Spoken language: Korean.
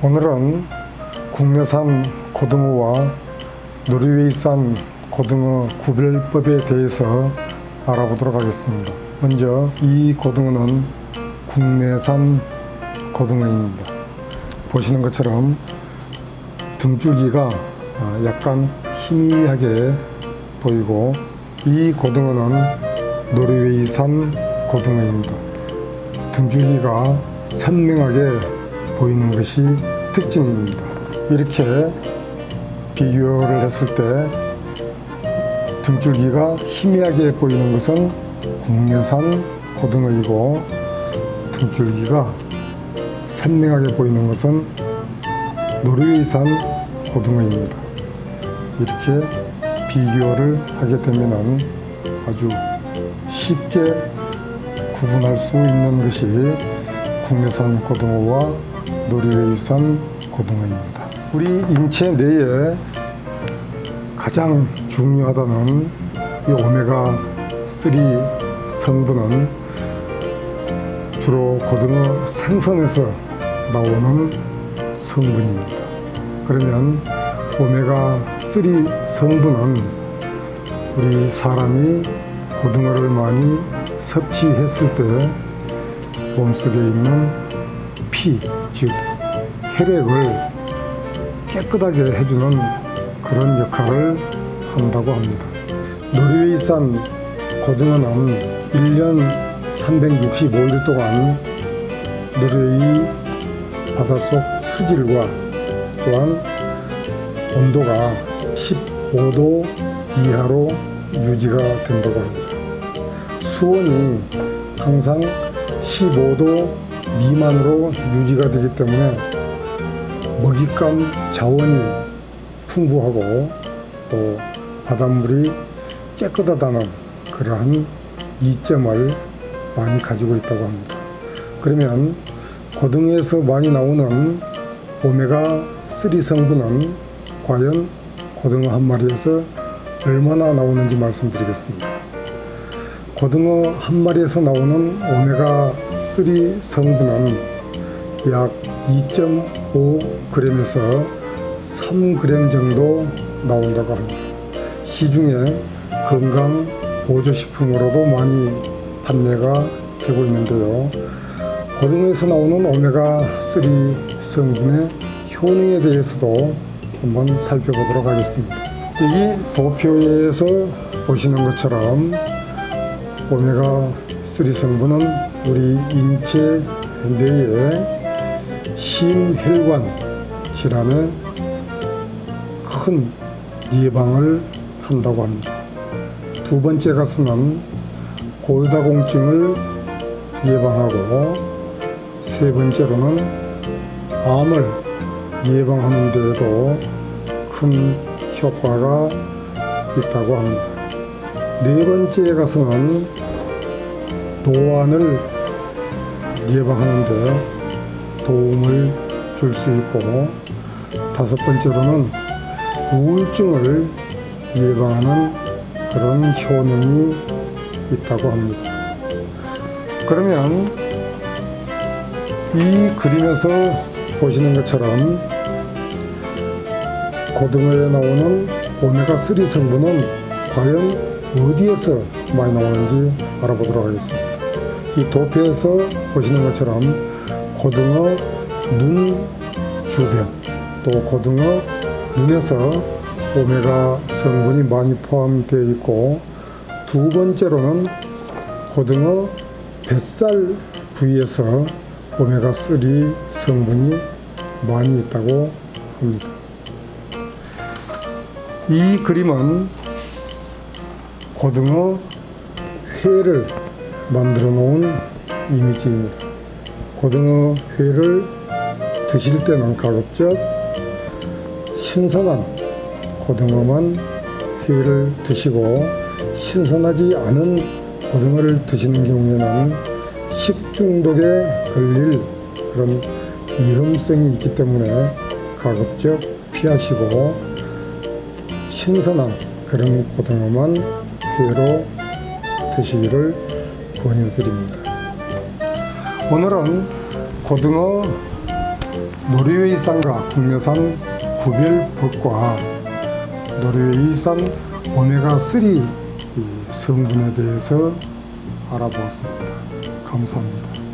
오늘은 국내산 고등어와 노르웨이산 고등어 구별법에 대해서 알아보도록 하겠습니다. 먼저 이 고등어는 국내산 고등어입니다. 보시는 것처럼 등줄기가 아, 약간 희미하게 보이고 이 고등어는 노르웨이산 고등어입니다. 등줄기가 선명하게 보이는 것이 특징입니다. 이렇게 비교를 했을 때 등줄기가 희미하게 보이는 것은 국내산 고등어이고 등줄기가 선명하게 보이는 것은 노르웨이산 고등어입니다. 이렇게 비교를 하게 되면 아주 쉽게 구분할 수 있는 것이 국내산 고등어와 노르웨이산 고등어입니다. 우리 인체 내에 가장 중요하다는 이 오메가 3 성분은 주로 고등어 생선에서 나오는 성분입니다. 그러면 오메가 3 성분은 우리 사람이 고등어를 많이 섭취했을 때 몸속에 있는 피, 즉 혈액을 깨끗하게 해주는 그런 역할을 한다고 합니다. 노르웨이산 고등어는 1년 365일 동안 노르웨이 바닷속 수질과 또한 온도가 15도 이하로 유지가 된다고 합니다. 수온이 항상 15도 미만으로 유지가 되기 때문에 먹잇감 자원이 풍부하고 또 바닷물이 깨끗하다는 그러한 이점을 많이 가지고 있다고 합니다. 그러면 고등어에서 많이 나오는 오메가 3 성분은 과연 고등어 한 마리에서 얼마나 나오는지 말씀드리겠습니다. 고등어 한 마리에서 나오는 오메가 3 성분은 약 2.5g에서 3g 정도 나온다고 합니다. 시중에 건강 보조식품으로도 많이 판매가 되고 있는데요. 고등어에서 나오는 오메가 3 성분의 효능에 대해서도 한번 살펴보도록 하겠습니다. 여기 도표에서 보시는 것처럼 오메가 3 성분은 우리 인체 내에 심혈관 질환의 큰 예방을 한다고 합니다. 두 번째 가스는 골다공증을 예방하고 세 번째로는 암을 예방하는 데에도 큰 효과가 있다고 합니다. 네 번째 가서는 노안을 예방하는 데 도움을 줄 수 있고 다섯 번째로는 우울증을 예방하는 그런 효능이 있다고 합니다. 그러면 이 그림에서 보시는 것처럼 고등어에 나오는 오메가 3 성분은 과연 어디에서 많이 나오는지 알아보도록 하겠습니다. 이 도표에서 보시는 것처럼 고등어 눈 주변 또 고등어 눈에서 오메가 성분이 많이 포함되어 있고 두 번째로는 고등어 뱃살 부위에서 오메가 3 성분이 많이 있다고 합니다. 이 그림은 고등어 회를 만들어 놓은 이미지입니다. 고등어 회를 드실 때는 가급적 신선한 고등어만 회를 드시고 신선하지 않은 고등어를 드시는 경우에는 식중독에 걸릴 그런 위험성이 있기 때문에 가급적 피하시고 신선한 그런 고등어만 회로 드시기를 권유드립니다. 오늘은 고등어 노르웨이산과 국내산 구별법과 노르웨이산 오메가3 이 성분에 대해서 알아보았습니다. 감사합니다.